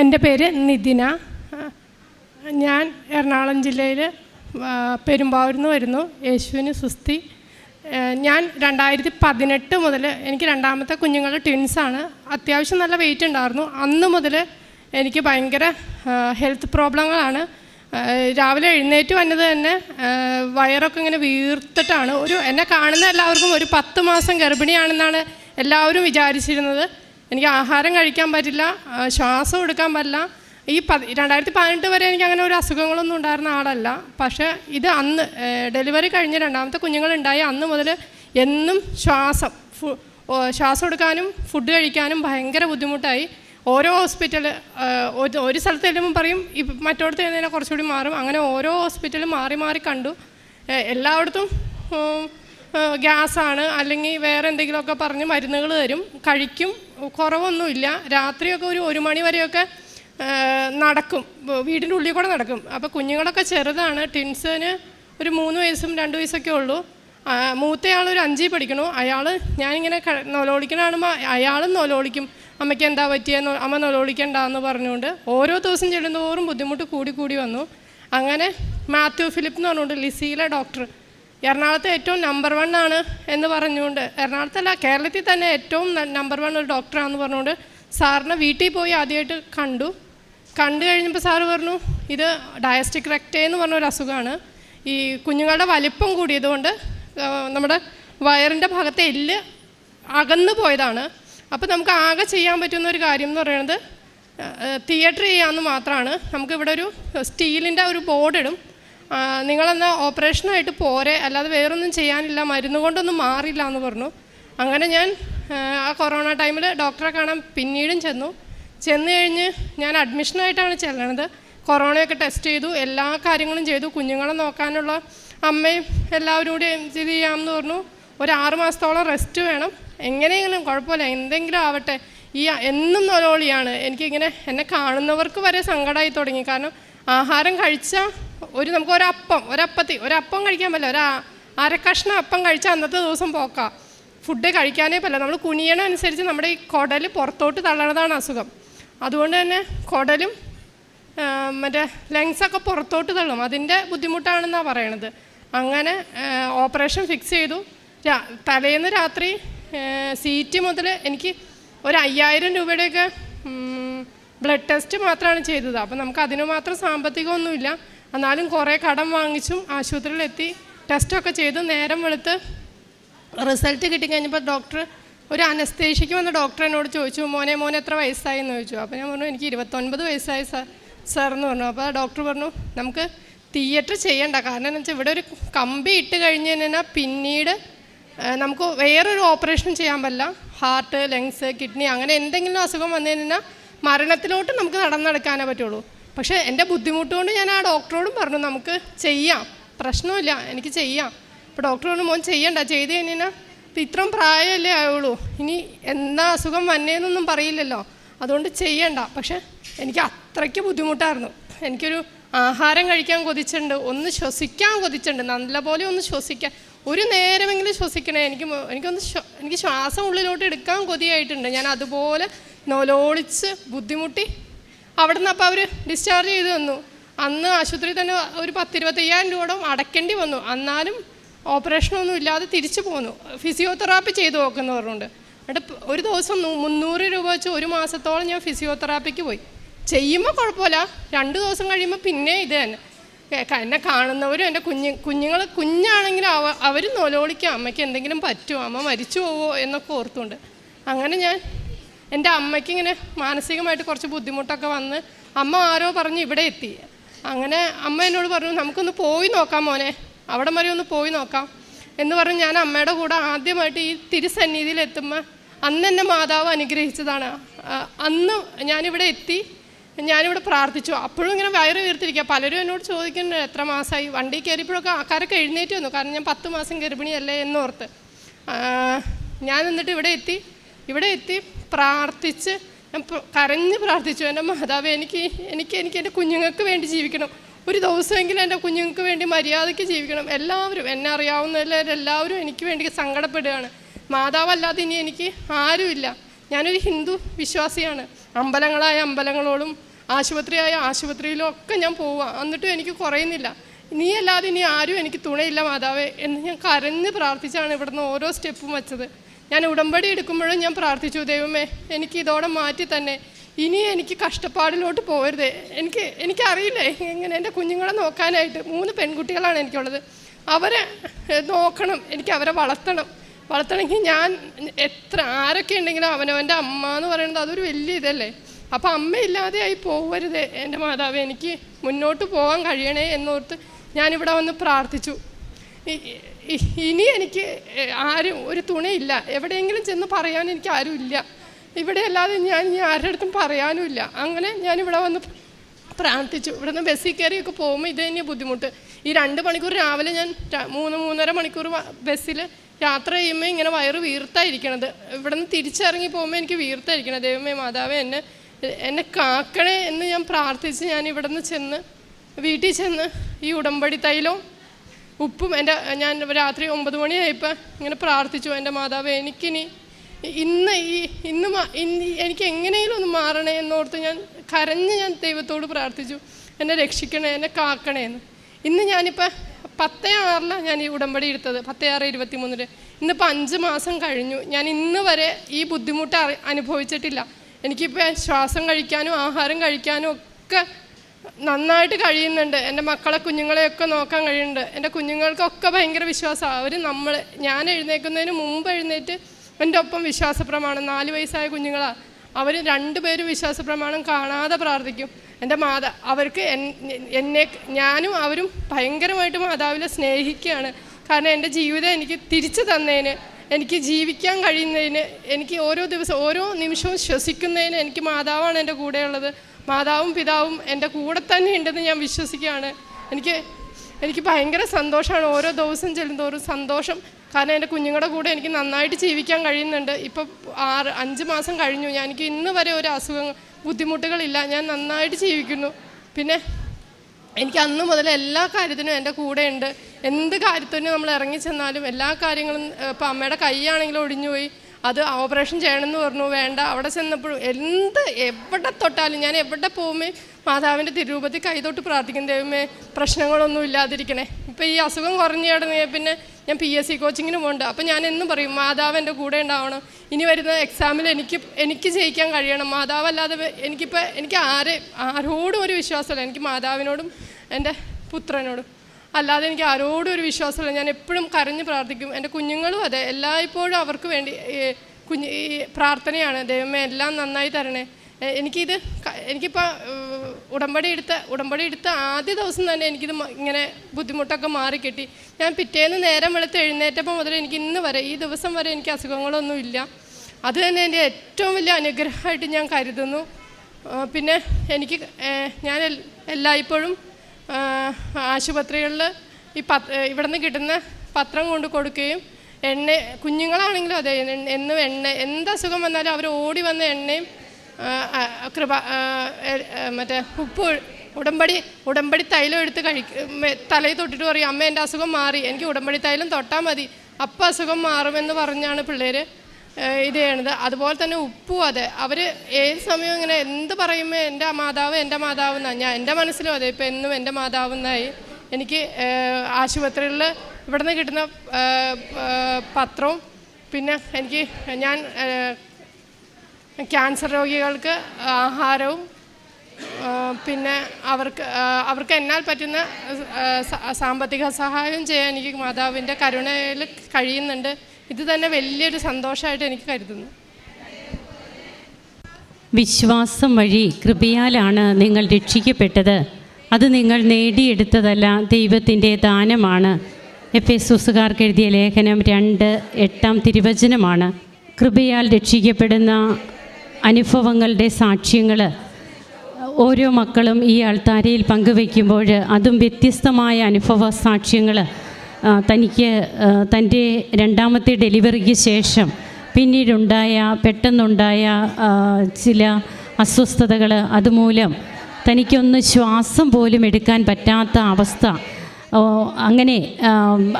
എന്റെ പേര് നിതിന. ഞാൻ എറണാകുളം ജില്ലയിൽ പെരുമ്പാവൂരിൽ നിന്ന് വരുന്നു യേശുവിന് സുസ്തി. ഞാൻ രണ്ടായിരത്തി പതിനെട്ട് മുതൽ എനിക്ക് രണ്ടാമത്തെ കുഞ്ഞുങ്ങൾ ട്വിൻസാണ് അത്യാവശ്യം നല്ല വെയിറ്റ് ഉണ്ടായിരുന്നു. അന്ന് മുതൽ എനിക്ക് ഭയങ്കര ഹെൽത്ത് പ്രോബ്ലങ്ങളാണ് രാവിലെ എഴുന്നേറ്റ് വന്നത് തന്നെ വയറൊക്കെ ഇങ്ങനെ വീർത്തിട്ടാണ്. ഒരു എന്നെ കാണുന്ന എല്ലാവർക്കും ഒരു പത്ത് മാസം ഗർഭിണിയാണെന്നാണ് എല്ലാവരും വിചാരിച്ചിരുന്നത്. എനിക്ക് ആഹാരം കഴിക്കാൻ പറ്റില്ല ശ്വാസം എടുക്കാൻ പറ്റില്ല. ഈ പതി രണ്ടായിരത്തി പതിനെട്ട് വരെ എനിക്ക് അങ്ങനെ ഒരു അസുഖങ്ങളൊന്നും ഉണ്ടായിരുന്ന ആളല്ല. പക്ഷേ ഇത് അന്ന് ഡെലിവറി കഴിഞ്ഞ് രണ്ടാമത്തെ കുഞ്ഞുങ്ങളുണ്ടായി അന്ന് മുതൽ എന്നും ശ്വാസം ശ്വാസം എടുക്കാനും ഫുഡ് കഴിക്കാനും ഭയങ്കര ബുദ്ധിമുട്ടായി. ഓരോ ഹോസ്പിറ്റൽ ഒരു സ്ഥലത്ത് ചെല്ലുമ്പോൾ പറയും ഇപ്പം മറ്റോടത്ത് ചെന്നതിനെ കുറച്ചുകൂടി മാറും. അങ്ങനെ ഓരോ ഹോസ്പിറ്റലും മാറി മാറി കണ്ടു. എല്ലായിടത്തും ഗ്യാസാണ്. അല്ലെങ്കിൽ വേറെ എന്തെങ്കിലുമൊക്കെ പറഞ്ഞ് മരുന്നുകൾ തരും. കഴിക്കും. കുറവൊന്നുമില്ല. രാത്രിയൊക്കെ ഒരു ഒരു മണി വരെയൊക്കെ നടക്കും. വീടിന്റെ ഉള്ളിൽ കൂടെ നടക്കും. അപ്പോൾ കുഞ്ഞുങ്ങളൊക്കെ ചെറുതാണ്. ടിൻസിന് ഒരു മൂന്ന് വയസ്സും രണ്ട് വയസ്സൊക്കെ ഉള്ളൂ. മൂത്തയാൾ ഒരു അഞ്ചിൽ പഠിക്കണു. അയാൾ ഞാനിങ്ങനെ നൊലോളിക്കണമോ അയാളും നൊലോളിക്കും. അമ്മയ്ക്ക് എന്താ പറ്റിയെന്ന് അമ്മ നൊലോളിക്കണ്ടെന്ന് പറഞ്ഞുകൊണ്ട് ഓരോ ദിവസം ചെല്ലുന്നതോറും ബുദ്ധിമുട്ട് കൂടി കൂടി വന്നു. അങ്ങനെ മാത്യു ഫിലിപ്പ് എന്ന് പറഞ്ഞുകൊണ്ട് ലിസിയിലെ ഡോക്ടർ എറണാകുളത്തെ ഏറ്റവും നമ്പർ വൺ ആണ് എന്ന് പറഞ്ഞുകൊണ്ട് എറണാകുളത്തല്ല കേരളത്തിൽ തന്നെ ഏറ്റവും നമ്പർ വൺ ഒരു ഡോക്ടറാണെന്ന് പറഞ്ഞുകൊണ്ട് സാറിനെ വീട്ടിൽ പോയി ആദ്യമായിട്ട് കണ്ടു. കണ്ടു കഴിഞ്ഞപ്പോൾ സാറ് പറഞ്ഞു ഇത് ഡയസ്റ്റിക് റെക്റ്റേ എന്ന് പറഞ്ഞ ഒരു അസുഖമാണ്. ഈ കുഞ്ഞുങ്ങളുടെ വലിപ്പം കൂടിയതുകൊണ്ട് നമ്മുടെ വയറിന്റെ ഭാഗത്തെ എല്ല് അകന്നു പോയതാണ്. അപ്പോൾ നമുക്ക് ആകെ ചെയ്യാൻ പറ്റുന്ന ഒരു കാര്യം എന്ന് പറയുന്നത് തിയേറ്റർ ചെയ്യാമെന്ന് മാത്രമാണ്. നമുക്കിവിടെ ഒരു സ്റ്റീലിന്റെ ഒരു ബോർഡ് ഇടും. ആ, നിങ്ങളെന്നാൽ ഓപ്പറേഷനായിട്ട് പോരെ അല്ലാതെ വേറൊന്നും ചെയ്യാനില്ല മരുന്ന് കൊണ്ടൊന്നും മാറില്ല എന്ന് പറഞ്ഞു. അങ്ങനെ ഞാൻ ആ കൊറോണ ടൈമിൽ ഡോക്ടറെ കാണാൻ പിന്നീടും ചെന്നു. ചെന്ന് കഴിഞ്ഞ് ഞാൻ അഡ്മിഷനായിട്ടാണ് ചെല്ലണത്. കൊറോണയൊക്കെ ടെസ്റ്റ് ചെയ്തു എല്ലാ കാര്യങ്ങളും ചെയ്തു. കുഞ്ഞുങ്ങളെ നോക്കാനുള്ള അമ്മയും എല്ലാവരും കൂടി ഇത് ചെയ്യാമെന്ന് പറഞ്ഞു. ഒരു ആറ് മാസത്തോളം റെസ്റ്റ് വേണം. എങ്ങനെയെങ്കിലും കുഴപ്പമില്ല എന്തെങ്കിലും ആവട്ടെ. ഈ എന്നും നൊലോളിയാണ്. എനിക്കിങ്ങനെ എന്നെ കാണുന്നവർക്ക് വരെ സങ്കടമായി തുടങ്ങി. കാരണം ആഹാരം കഴിച്ചാൽ ഒരു നമുക്ക് ഒരപ്പം ഒരപ്പത്തി ഒരപ്പം കഴിക്കാൻ പറ്റില്ല. ഒരു അരക്കഷ്ണം അപ്പം കഴിച്ചാൽ അന്നത്തെ ദിവസം പോക്കാം. ഫുഡ് കഴിക്കാനേ പറ്റില്ല. നമ്മൾ കുനിയണ അനുസരിച്ച് നമ്മുടെ ഈ കുടൽ പുറത്തോട്ട് തള്ളണതാണ് അസുഖം. അതുകൊണ്ട് തന്നെ കുടലും മറ്റേ ലങ്സൊക്കെ പുറത്തോട്ട് തള്ളും. അതിന്റെ ബുദ്ധിമുട്ടാണെന്നാണ് പറയണത്. അങ്ങനെ ഓപ്പറേഷൻ ഫിക്സ് ചെയ്തു. തലേന്ന് രാത്രി സീറ്റ് മുതൽ എനിക്ക് ഒരു അയ്യായിരം രൂപയുടെയൊക്കെ ബ്ലഡ് ടെസ്റ്റ് മാത്രമാണ് ചെയ്തത്. അപ്പോൾ നമുക്ക് അതിന് മാത്രം സാമ്പത്തികമൊന്നുമില്ല. എന്നാലും കുറേ കടം വാങ്ങിച്ചും ആശുപത്രിയിലെത്തി ടെസ്റ്റൊക്കെ ചെയ്ത്. നേരം വെളുത്ത് റിസൾട്ട് കിട്ടിക്കഴിഞ്ഞപ്പോൾ ഡോക്ടർ ഒരു അനസ്തേഷ്യക്ക് വന്ന ഡോക്ടർ എന്നോട് ചോദിച്ചു മോനെ മോനെ എത്ര വയസ്സായി? എന്ന് ചോദിച്ചു. അപ്പോൾ ഞാൻ പറഞ്ഞു എനിക്ക് ഇരുപത്തൊൻപത് വയസ്സായി സാർ സാർ എന്ന് പറഞ്ഞു. അപ്പോൾ ഡോക്ടർ പറഞ്ഞു നമുക്ക് തിയേറ്റർ ചെയ്യണ്ട. കാരണം എന്ന് വെച്ചാൽ ഇവിടെ ഒരു കമ്പി ഇട്ട് കഴിഞ്ഞ് കഴിഞ്ഞാൽ പിന്നീട് നമുക്ക് വേറൊരു ഓപ്പറേഷൻ ചെയ്യാൻ പറ്റില്ല. ഹാർട്ട് ലങ്സ് കിഡ്നി അങ്ങനെ എന്തെങ്കിലും അസുഖം വന്നു കഴിഞ്ഞാൽ മരണത്തിലോട്ട് നമുക്ക് നടന്നെടുക്കാനേ നടക്കാനേ പറ്റുള്ളൂ. പക്ഷേ എന്റെ ബുദ്ധിമുട്ടുകൊണ്ട് ഞാൻ ആ ഡോക്ടറോടും പറഞ്ഞു നമുക്ക് ചെയ്യാം. പ്രശ്നമില്ല എനിക്ക് ചെയ്യാം. അപ്പോൾ ഡോക്ടർ പറഞ്ഞു മോൻ ചെയ്യണ്ട. ചെയ്ത് കഴിഞ്ഞാൽ ഇപ്പം ഇത്രയും പ്രായമല്ലേ ആയുള്ളൂ. ഇനി എന്നാ അസുഖം വന്നേന്നൊന്നും പറയില്ലല്ലോ. അതുകൊണ്ട് ചെയ്യണ്ട. പക്ഷേ എനിക്ക് അത്രയ്ക്ക് ബുദ്ധിമുട്ടായിരുന്നു. എനിക്കൊരു ആഹാരം കഴിക്കാൻ കൊതിച്ചിട്ടുണ്ട്. ഒന്ന് ശ്വസിക്കാൻ കൊതിച്ചിട്ടുണ്ട്. നല്ലപോലെ ഒന്ന് ശ്വസിക്കാൻ. ഒരു നേരമെങ്കിലും ശ്വസിക്കണേ. എനിക്ക് എനിക്കൊന്ന് എനിക്ക് ശ്വാസം ഉള്ളിലോട്ട് എടുക്കാൻ കൊതിയായിട്ടുണ്ട്. ഞാൻ അതുപോലെ നൊലോളിച്ച് ബുദ്ധിമുട്ടി അവിടെ നിന്ന് അപ്പോൾ അവർ ഡിസ്ചാർജ് ചെയ്ത് തന്നു. അന്ന് ആശുപത്രിയിൽ തന്നെ ഒരു പത്തിരുപത്തയ്യായിരം രൂപയോളം അടയ്ക്കേണ്ടി വന്നു. എന്നാലും ഓപ്പറേഷനൊന്നും ഇല്ലാതെ തിരിച്ചു പോന്നു. ഫിസിയോതെറാപ്പി ചെയ്തു പറഞ്ഞുണ്ട് എന്നിട്ട് ഒരു ദിവസം മുന്നൂറ് രൂപ വെച്ച് ഒരു മാസത്തോളം ഞാൻ ഫിസിയോതെറാപ്പിക്ക് പോയി. ചെയ്യുമ്പോൾ കുഴപ്പമില്ല. രണ്ട് ദിവസം കഴിയുമ്പോൾ പിന്നെ ഇത് തന്നെ. എന്നെ കാണുന്നവരും എന്റെ കുഞ്ഞ് കുഞ്ഞുങ്ങൾ കുഞ്ഞാണെങ്കിലും അവ അവർ നൊലോളിക്കും. അമ്മയ്ക്ക് എന്തെങ്കിലും പറ്റുമോ? അമ്മ മരിച്ചു പോവോ എന്നൊക്കെ ഓർത്തുണ്ട് അങ്ങനെ ഞാൻ എന്റെ അമ്മയ്ക്ക് ഇങ്ങനെ മാനസികമായിട്ട് കുറച്ച് ബുദ്ധിമുട്ടൊക്കെ വന്ന് അമ്മ ആരോ പറഞ്ഞ് ഇവിടെ എത്തി. അങ്ങനെ അമ്മ എന്നോട് പറഞ്ഞു നമുക്കൊന്ന് പോയി നോക്കാം മോനെ. അവിടെ വരെ ഒന്ന് പോയി നോക്കാം. എന്ന് പറഞ്ഞ് ഞാൻ അമ്മയുടെ കൂടെ ആദ്യമായിട്ട് ഈ തിരുസന്നിധിയിൽ എത്തുമ്പോൾ അന്ന് എന്റെ മാതാവ് അനുഗ്രഹിച്ചതാണ്. അന്ന് ഞാനിവിടെ എത്തി ഞാനിവിടെ പ്രാർത്ഥിച്ചു. അപ്പോഴും ഇങ്ങനെ വയറ് വീർത്തിരിക്കുക. പലരും എന്നോട് ചോദിക്കുന്നുണ്ട് എത്ര മാസമായി വണ്ടി കയറിയപ്പോഴൊക്കെ ആൾക്കാരൊക്കെ എഴുന്നേറ്റ് വന്നു. കാരണം ഞാൻ പത്ത് മാസം ഗർഭിണിയല്ലേ എന്നോർത്ത്. ഞാൻ എന്നിട്ട് ഇവിടെ എത്തി. ഇവിടെ എത്തി പ്രാർത്ഥിച്ച് ഞാൻ കരഞ്ഞ് പ്രാർത്ഥിച്ചു. എന്റെ മാതാവ് എനിക്ക് എനിക്ക് എനിക്ക് എന്റെ കുഞ്ഞുങ്ങൾക്ക് വേണ്ടി ജീവിക്കണം. ഒരു ദിവസമെങ്കിലും എന്റെ കുഞ്ഞുങ്ങൾക്ക് വേണ്ടി മര്യാദയ്ക്ക് ജീവിക്കണം. എല്ലാവരും എന്നെ അറിയാവുന്ന എല്ലാവരും എനിക്ക് വേണ്ടി സങ്കടപ്പെടുകയാണ്. മാതാവല്ലാതെ ഇനി എനിക്ക് ആരുമില്ല. ഞാനൊരു ഹിന്ദു വിശ്വാസിയാണ്. അമ്പലങ്ങളായ അമ്പലങ്ങളോടും ആശുപത്രിയായ ആശുപത്രിയിലും ഒക്കെ ഞാൻ പോവുക. എന്നിട്ടും എനിക്ക് കുറയുന്നില്ല. നീ അല്ലാതെ ഇനി ആരും എനിക്ക് തുണയില്ല മാതാവേ എന്ന് ഞാൻ കരഞ്ഞ് പ്രാർത്ഥിച്ചാണ് ഇവിടുന്ന് ഓരോ സ്റ്റെപ്പും വെച്ചത്. ഞാൻ ഉടമ്പടി എടുക്കുമ്പോഴും ഞാൻ പ്രാർത്ഥിച്ചു ദൈവമേ എനിക്ക് ഇതോടെ മാറ്റി തന്നെ. ഇനി എനിക്ക് കഷ്ടപ്പാടിലോട്ട് പോകരുത് എനിക്ക് എനിക്കറിയില്ലേ എങ്ങനെ എന്റെ കുഞ്ഞുങ്ങളെ നോക്കാനായിട്ട് മൂന്ന് പെൺകുട്ടികളാണ് എനിക്കുള്ളത്. അവരെ നോക്കണം. എനിക്ക് അവരെ വളർത്തണം. വളർത്തണമെങ്കിൽ ഞാൻ എത്ര ആരൊക്കെ ഉണ്ടെങ്കിലും അവനവന്റെ അമ്മ എന്ന് പറയുന്നത് അതൊരു വലിയ ഇതല്ലേ. അപ്പം അമ്മയില്ലാതെയായി പോകരുത് എന്റെ മാതാവ് എനിക്ക് മുന്നോട്ട് പോകാൻ കഴിയണേ എന്നോർത്ത് ഞാനിവിടെ വന്ന് പ്രാർത്ഥിച്ചു. ഇനി എനിക്ക് ആരും ഒരു തുണയില്ല. എവിടെയെങ്കിലും ചെന്ന് പറയാൻ എനിക്ക് ആരുമില്ല ഇവിടെ അല്ലാതെ ഞാൻ ഇനി ആരുടെ അടുത്തും പറയാനുമില്ല അങ്ങനെ ഞാനിവിടെ വന്ന് പ്രാർത്ഥിച്ചു. ഇവിടുന്ന് ബസ്സിൽ കയറിയൊക്കെ പോകുമ്പോൾ ഇത് തന്നെ ബുദ്ധിമുട്ട്. ഈ രണ്ട് മണിക്കൂർ രാവിലെ ഞാൻ മൂന്ന് മൂന്നര മണിക്കൂർ ബസ്സിൽ യാത്ര ചെയ്യുമ്പോൾ ഇങ്ങനെ വയറ് വീർത്തായിരിക്കണത്. ഇവിടുന്ന് തിരിച്ചിറങ്ങി പോകുമ്പോൾ എനിക്ക് വീർത്തായിരിക്കണം ദൈവമേ മാതാവേ എന്നെ എന്നെ കാക്കണേ എന്ന് ഞാൻ പ്രാർത്ഥിച്ച് ഞാൻ ഇവിടുന്ന് ചെന്ന് വീട്ടിൽ ചെന്ന് ഈ ഉടമ്പടി തൈലവും ഉപ്പും എന്റെ ഞാൻ രാത്രി ഒമ്പത് മണിയായപ്പോൾ ഇങ്ങനെ പ്രാർത്ഥിച്ചു എന്റെ മാതാവ് എനിക്കിനി ഇന്ന് ഈ ഇന്ന് എനിക്ക് എങ്ങനെയും ഒന്ന് മാറണേ എന്നോർത്ത് ഞാൻ കരഞ്ഞ് ഞാൻ ദൈവത്തോട് പ്രാർത്ഥിച്ചു എന്നെ രക്ഷിക്കണേ എന്നെ കാക്കണേ എന്ന്. ഇന്ന് ഞാനിപ്പോൾ പത്തേ ആറിലാണ് ഞാൻ ഈ ഉടമ്പടി എടുത്തത് പത്തേ ആറ് ഇരുപത്തി മൂന്നിൽ ഇന്നിപ്പോൾ അഞ്ച് മാസം കഴിഞ്ഞു ഞാൻ ഇന്ന് വരെ ഈ ബുദ്ധിമുട്ട് അനുഭവിച്ചിട്ടില്ല. എനിക്കിപ്പോൾ ശ്വാസം കഴിക്കാനും ആഹാരം കഴിക്കാനും ഒക്കെ നന്നായിട്ട് കഴിയുന്നുണ്ട്. എന്റെ മക്കളെ കുഞ്ഞുങ്ങളെയൊക്കെ നോക്കാൻ കഴിയുന്നുണ്ട്. എന്റെ കുഞ്ഞുങ്ങൾക്കൊക്കെ ഭയങ്കര വിശ്വാസമാണ്. അവർ നമ്മൾ ഞാൻ എഴുന്നേൽക്കുന്നതിന് മുമ്പ് എഴുന്നേറ്റ് എന്റെ ഒപ്പം വിശ്വാസ പ്രമാണം നാല് വയസ്സായ കുഞ്ഞുങ്ങളാണ് അവർ രണ്ടുപേരും വിശ്വാസ പ്രമാണം കാണാതെ പ്രാർത്ഥിക്കും. എന്റെ മാതാ അവർക്ക് എന്നെ ഞാനും അവരും ഭയങ്കരമായിട്ട് മാതാവിനെ സ്നേഹിക്കുകയാണ്. കാരണം എന്റെ ജീവിതം എനിക്ക് തിരിച്ചു തന്നതിന് എനിക്ക് ജീവിക്കാൻ കഴിയുന്നതിന് എനിക്ക് ഓരോ ദിവസം ഓരോ നിമിഷവും ശ്വസിക്കുന്നതിന് എനിക്ക് മാതാവാണ് എന്റെ കൂടെയുള്ളത്. മാതാവും പിതാവും എന്റെ കൂടെ തന്നെ ഉണ്ടെന്ന് ഞാൻ വിശ്വസിക്കുകയാണ്. എനിക്ക് എനിക്ക് ഭയങ്കര സന്തോഷമാണ് ഓരോ ദിവസം ചെല്ലുന്തോറും സന്തോഷം. കാരണം എന്റെ കുഞ്ഞുങ്ങളുടെ കൂടെ എനിക്ക് നന്നായിട്ട് ജീവിക്കാൻ കഴിയുന്നുണ്ട്. ഇപ്പം ആറ് അഞ്ച് മാസം കഴിഞ്ഞു. ഞാൻ എനിക്ക് ഇന്ന് വരെ ഒരു അസുഖം ബുദ്ധിമുട്ടുകളില്ല. ഞാൻ നന്നായിട്ട് ജീവിക്കുന്നു. പിന്നെ എനിക്ക് അന്ന് മുതൽ എല്ലാ കാര്യത്തിനും എന്റെ കൂടെയുണ്ട്. എന്ത് കാര്യത്തിനും നമ്മൾ ഇറങ്ങി ചെന്നാലും എല്ലാ കാര്യങ്ങളും ഇപ്പം അമ്മയുടെ കൈയാണെങ്കിലും ഒടിഞ്ഞുപോയി അത് ഓപ്പറേഷൻ ചെയ്യണമെന്ന് പറഞ്ഞു വേണ്ട അവിടെ ചെന്നപ്പോഴും എന്ത് എവിടെ തൊട്ടാലും ഞാൻ എവിടെ പോകുമ്പോൾ മാതാവിന്റെ തിരുരൂപത്തിൽ കൈതൊട്ട് പ്രാർത്ഥിക്കും ദൈവമേ പ്രശ്നങ്ങളൊന്നും ഇല്ലാതിരിക്കണേ. ഇപ്പം ഈ അസുഖം കുറഞ്ഞു കിടന്ന് പിന്നെ ഞാൻ പി എസ് സി കോച്ചിങ്ങിന് പോകുന്നുണ്ട് അപ്പം ഞാൻ എന്നും പറയും മാതാവ് എന്റെ കൂടെ ഉണ്ടാവണം. ഇനി വരുന്ന എക്സാമിൽ എനിക്ക് എനിക്ക് ജയിക്കാൻ കഴിയണം. മാതാവല്ലാതെ എനിക്കിപ്പോൾ എനിക്ക് ആരെ ആരോടും ഒരു വിശ്വാസമല്ല. എനിക്ക് മാതാവിനോടും എന്റെ പുത്രനോടും. അല്ലാതെ എനിക്ക് ആരോടും ഒരു വിശ്വാസമില്ല. ഞാൻ എപ്പോഴും കരഞ്ഞ് പ്രാർത്ഥിക്കും. എന്റെ കുഞ്ഞുങ്ങളും അതെ എല്ലായ്പ്പോഴും അവർക്ക് വേണ്ടി കുഞ്ഞ് ഈ പ്രാർത്ഥനയാണ്. ദൈവമേ എല്ലാം നന്നായി തരണേ. എനിക്കിത് എനിക്കിപ്പോൾ ഉടമ്പടി എടുത്ത ഉടമ്പടി എടുത്ത ആദ്യ ദിവസം തന്നെ എനിക്കിത് ഇങ്ങനെ ബുദ്ധിമുട്ടൊക്കെ മാറിക്കിട്ടി. ഞാൻ പിറ്റേന്ന് നേരം വെളുത്ത് എഴുന്നേറ്റപ്പോൾ മുതൽ എനിക്ക് ഇന്ന് വരെ ഈ ദിവസം വരെ എനിക്ക് അസുഖങ്ങളൊന്നും ഇല്ല. അത് തന്നെ എന്റെ ഏറ്റവും വലിയ അനുഗ്രഹമായിട്ട് ഞാൻ കരുതുന്നു. പിന്നെ എനിക്ക് ഞാൻ എല്ലായ്പ്പോഴും ആശുപത്രികളിൽ ഈ പത്ത് ഇവിടുന്ന് കിട്ടുന്ന പത്രം കൊണ്ട് കൊടുക്കുകയും എണ്ണ കുഞ്ഞുങ്ങളാണെങ്കിലും അതെ എന്ന് എണ്ണ എന്ത് അസുഖം വന്നാലും അവർ ഓടി വന്ന എണ്ണയും കൃപ മറ്റേ ഉപ്പ് ഉടമ്പടി ഉടമ്പടി തൈലം എടുത്ത് കഴിക്കും തലയിൽ തൊട്ടിട്ട് പറയും അമ്മ എന്റെ അസുഖം മാറി എനിക്ക് ഉടമ്പടി തൈലം തൊട്ടാൽ മതി അപ്പം അസുഖം മാറുമെന്ന് പറഞ്ഞാണ് പിള്ളേർ ഇത് ചെയ്യണത്. അതുപോലെ തന്നെ ഉപ്പും അതെ. അവർ ഏത് സമയവും ഇങ്ങനെ എന്ത് പറയുമ്പോൾ എന്റെ മാതാവ് എന്റെ മാതാവ് എന്നാണ് ഞാൻ എന്റെ മനസ്സിലും അതെ. ഇപ്പം എന്നും എന്റെ മാതാവ് എന്നായി എനിക്ക് ആശുപത്രികളിൽ ഇവിടെ നിന്ന് കിട്ടുന്ന പത്രവും പിന്നെ എനിക്ക് ഞാൻ ക്യാൻസർ രോഗികൾക്ക് ആഹാരവും പിന്നെ അവർക്ക് അവർക്ക് എന്നാൽ പറ്റുന്ന സാമ്പത്തിക സഹായം ചെയ്യാൻ എനിക്ക് മാതാവിന്റെ കരുണയിൽ കഴിയുന്നുണ്ട്. ഇത് തന്നെ വലിയൊരു സന്തോഷമായിട്ട് എനിക്ക് കരുതുന്നു. വിശ്വാസം വഴി കൃപയാലാണ് നിങ്ങൾ രക്ഷിക്കപ്പെട്ടത്. അത് നിങ്ങൾ നേടിയെടുത്തതല്ല ദൈവത്തിന്റെ ദാനമാണ്. എഫ് എസുസുകാർക്ക് എഴുതിയ ലേഖനം രണ്ട് എട്ടാം തിരുവചനമാണ്. കൃപയാൽ രക്ഷിക്കപ്പെടുന്ന അനുഭവങ്ങളുടെ സാക്ഷ്യങ്ങൾ ഓരോ മക്കളും ഈ അൾത്താരയിൽ പങ്കുവയ്ക്കുമ്പോൾ അതും വ്യത്യസ്തമായ അനുഭവ സാക്ഷ്യങ്ങൾ തനിക്ക് തന്റെ രണ്ടാമത്തെ ഡെലിവറിക്ക് ശേഷം പിന്നീടുണ്ടായ പെട്ടെന്നുണ്ടായ ചില അസ്വസ്ഥതകൾ അതുമൂലം തനിക്കൊന്ന് ശ്വാസം പോലും എടുക്കാൻ പറ്റാത്ത അവസ്ഥ. അങ്ങനെ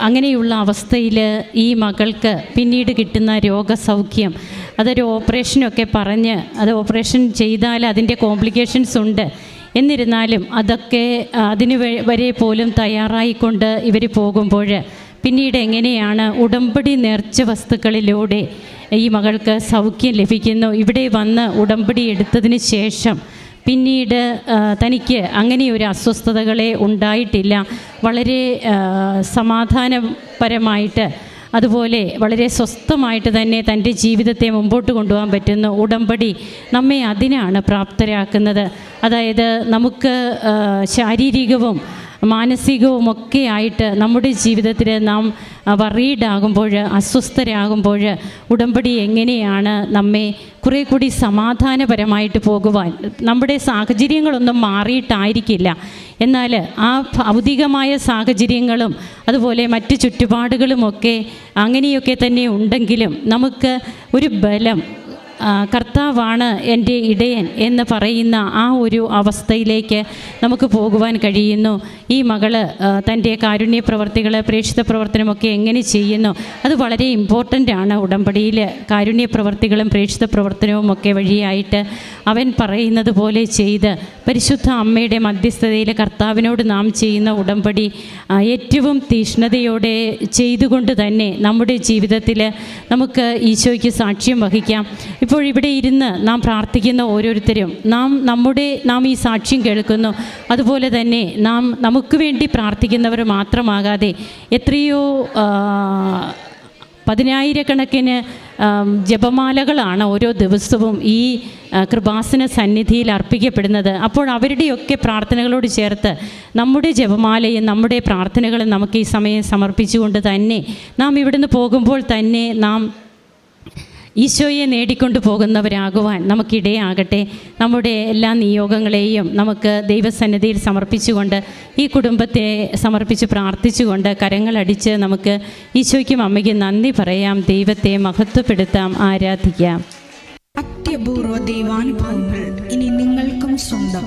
അങ്ങനെയുള്ള അവസ്ഥയിൽ ഈ മകൾക്ക് പിന്നീട് കിട്ടുന്ന രോഗസൗഖ്യം അതൊരു ഓപ്പറേഷനൊക്കെ പറഞ്ഞ് അത് ഓപ്പറേഷൻ ചെയ്താൽ അതിന്റെ കോംപ്ലിക്കേഷൻസ് ഉണ്ട് എന്നിരുന്നാലും അതൊക്കെ അതിന് വരെ പോലും തയ്യാറായിക്കൊണ്ട് ഇവർ പോകുമ്പോൾ പിന്നീട് എങ്ങനെയാണ് ഉടമ്പടി നേർച്ച വസ്തുക്കളിലൂടെ ഈ മകൾക്ക് സൗഖ്യം ലഭിക്കുന്നു? ഇവിടെ വന്ന് ഉടമ്പടി എടുത്തതിന് ശേഷം പിന്നീട് തനിക്ക് അങ്ങനെ ഒരു അസ്വസ്ഥതകളെ ഉണ്ടായിട്ടില്ല. വളരെ സമാധാനപരമായിട്ട് അതുപോലെ വളരെ സ്വസ്ഥമായിട്ട് തന്നെ തന്റെ ജീവിതത്തെ മുമ്പോട്ട് കൊണ്ടുപോകാൻ പറ്റുന്ന ഉടമ്പടി നമ്മെ അതിനാണ് പ്രാപ്തരാക്കുന്നത്. അതായത് നമുക്ക് ആ, ശാരീരികവും മാനസികവുമൊക്കെ ആയിട്ട് നമ്മുടെ ജീവിതത്തിൽ നാം വറീഡാകുമ്പോൾ അസ്വസ്ഥരാകുമ്പോൾ ഉടമ്പടി എങ്ങനെയാണ് നമ്മെ കുറേ കൂടി സമാധാനപരമായിട്ട് പോകുവാൻ നമ്മുടെ സാഹചര്യങ്ങളൊന്നും മാറിയിട്ടായിരിക്കില്ല. എന്നാൽ ആ ഭൗതികമായ സാഹചര്യങ്ങളും അതുപോലെ മറ്റ് ചുറ്റുപാടുകളുമൊക്കെ അങ്ങനെയൊക്കെ തന്നെ ഉണ്ടെങ്കിലും നമുക്ക് ഒരു ബലം കർത്താവാണ് എന്റെ ഇടയൻ എന്ന് പറയുന്ന ആ ഒരു അവസ്ഥയിലേക്ക് നമുക്ക് പോകുവാൻ കഴിയുന്നു. ഈ മകൾ തന്റെ കാരുണ്യ പ്രവർത്തികൾ പ്രേക്ഷിത പ്രവർത്തനമൊക്കെ എങ്ങനെ ചെയ്യുന്നു? അത് വളരെ ഇമ്പോർട്ടന്റ് ആണ്. ഉടമ്പടിയിൽ കാരുണ്യ പ്രവർത്തികളും പ്രേക്ഷിത പ്രവർത്തനവും ഒക്കെ വഴിയായിട്ട് അവൻ പറയുന്നത് പോലെ ചെയ്ത് പരിശുദ്ധ അമ്മയുടെ മധ്യസ്ഥതയിൽ കർത്താവിനോട് നാം ചെയ്യുന്ന ഉടമ്പടി ഏറ്റവും തീഷ്ണതയോടെ ചെയ്തുകൊണ്ട് തന്നെ നമ്മുടെ ജീവിതത്തിൽ നമുക്ക് ഈശോയ്ക്ക് സാക്ഷ്യം വഹിക്കാം. ഇപ്പോൾ ഇവിടെ ഇരുന്ന് നാം പ്രാർത്ഥിക്കുന്ന ഓരോരുത്തരും നാം നമ്മുടെ നാം ഈ സാക്ഷ്യം കേൾക്കുന്നു. അതുപോലെ തന്നെ നാം നമുക്ക് വേണ്ടി പ്രാർത്ഥിക്കുന്നവർ മാത്രമാകാതെ എത്രയോ പതിനായിരക്കണക്കിന് ജപമാലകളാണ് ഓരോ ദിവസവും ഈ കൃപാസന സന്നിധിയിൽ അർപ്പിക്കപ്പെടുന്നത്. അപ്പോൾ അവരുടെയൊക്കെ പ്രാർത്ഥനകളോട് ചേർത്ത് നമ്മുടെ ജപമാലയും നമ്മുടെ പ്രാർത്ഥനകളും നമുക്ക് ഈ സമയം സമർപ്പിച്ചുകൊണ്ട് തന്നെ നാം ഇവിടുന്ന് പോകുമ്പോൾ തന്നെ നാം ഈശോയെ നേടിക്കൊണ്ടു പോകുന്നവരാകുവാൻ നമുക്കിടയാകട്ടെ. നമ്മുടെ എല്ലാ നിയോഗങ്ങളെയും നമുക്ക് ദൈവസന്നിധിയിൽ സമർപ്പിച്ചുകൊണ്ട് ഈ കുടുംബത്തെ സമർപ്പിച്ച് പ്രാർത്ഥിച്ചുകൊണ്ട് കരങ്ങളടിച്ച് നമുക്ക് ഈശോയ്ക്കും അമ്മയ്ക്കും നന്ദി പറയാം. ദൈവത്തെ മഹത്വപ്പെടുത്താം ആരാധിക്കാം. അത്യപൂർവ ദൈവാനുഭവങ്ങൾ ഇനി നിങ്ങൾക്കും സ്വന്തം.